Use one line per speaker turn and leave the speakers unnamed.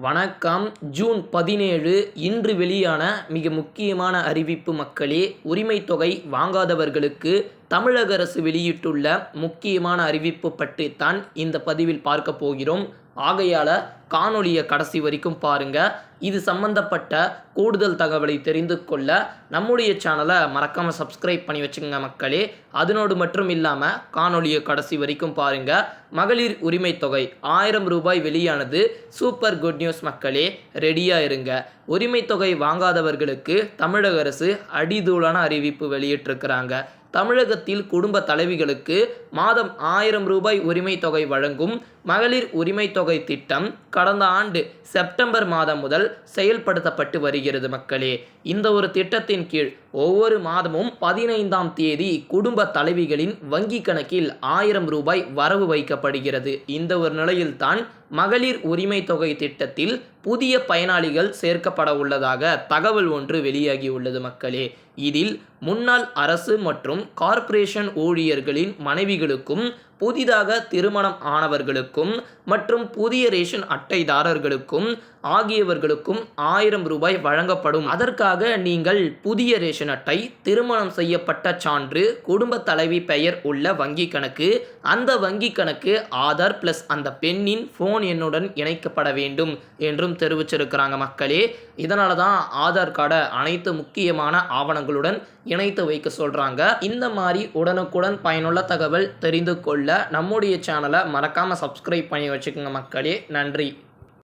வணக்கம். ஜூன் பதினேழு இன்று வெளியான மிக முக்கியமான அறிவிப்பு மக்களே உரிமைத் தொகை வாங்காதவர்களுக்கு தமிழக அரசு வெளியிட்டுள்ள முக்கியமான அறிவிப்பு பற்றி தான் இந்த பதிவில் பார்க்க போகிறோம். ஆகையால் காணொலியை கடைசி வரைக்கும் பாருங்க. இது சம்பந்தப்பட்ட கூடுதல் தகவலை தெரிந்து கொள்ள நம்முடைய சேனலை மறக்காமல் சப்ஸ்கிரைப் பண்ணி வச்சுங்க மக்களே. அதனோடு மட்டும் இல்லாமல் காணொலியை கடைசி வரைக்கும் பாருங்க. மகளிர் உரிமை தொகை ஆயிரம் ரூபாய் வெளியானது. சூப்பர் குட் நியூஸ் மக்களே ரெடியாக இருங்க. உரிமை தொகை வாங்காதவர்களுக்கு தமிழக அரசு அடிதூளான அறிவிப்பு வெளியிட்டிருக்கிறாங்க. தமிழகத்தில் குடும்ப தலைவிகளுக்கு மாதம் ஆயிரம் ரூபாய் உரிமை தொகை வழங்கும் மகளிர் உரிமை தொகை திட்டம் கடந்த ஆண்டு செப்டம்பர் மாதம் முதல் செயல்படுத்தப்பட்டு வருகிறது மக்களே. இந்த ஒரு திட்டத்தின் கீழ் ஒவ்வொரு மாதமும் பதினைந்தாம் தேதி குடும்ப தலைவிகளின் வங்கி கணக்கில் ஆயிரம் ரூபாய் வரவு வைக்கப்படுகிறது. இந்த ஒரு நிலையில்தான் மகளிர் உரிமை தொகை திட்டத்தில் புதிய பயனாளிகள் சேர்க்கப்பட உள்ளதாக தகவல் ஒன்று வெளியாகியுள்ளது மக்களே. இதில் முன்னாள் அரசு மற்றும் கார்ப்பரேஷன் ஊழியர்களின் மனைவிகளுக்கும் புதிதாக திருமணம் ஆனவர்களுக்கும் மற்றும் புதிய ரேஷன் அட்டைதாரர்களுக்கும் ஆகியவர்களுக்கும் ஆயிரம் ரூபாய் வழங்கப்படும். அதற்காக நீங்கள் புதிய ரேஷன் அட்டை திருமணம் செய்யப்பட்ட சான்று குடும்ப தலைவி பெயர் உள்ள வங்கி கணக்கு அந்த வங்கி கணக்கு ஆதார் பிளஸ் அந்த பெண்ணின் ஃபோன் எண்ணுடன் இணைக்கப்பட வேண்டும் என்றும் தெரிவிச்சிருக்கிறாங்க மக்களே. இதனால தான் ஆதார் கார்டை அனைத்து முக்கியமான ஆவணங்களுடன் இணைத்து வைக்க சொல்கிறாங்க இந்த மாதிரி உடனுக்குடன் பயனுள்ள தகவல் தெரிந்து கொள்ள நம்முடைய சேனலை மறக்காமல் சப்ஸ்கிரைப் பண்ணி வச்சுக்கோங்க மக்களே. நன்றி.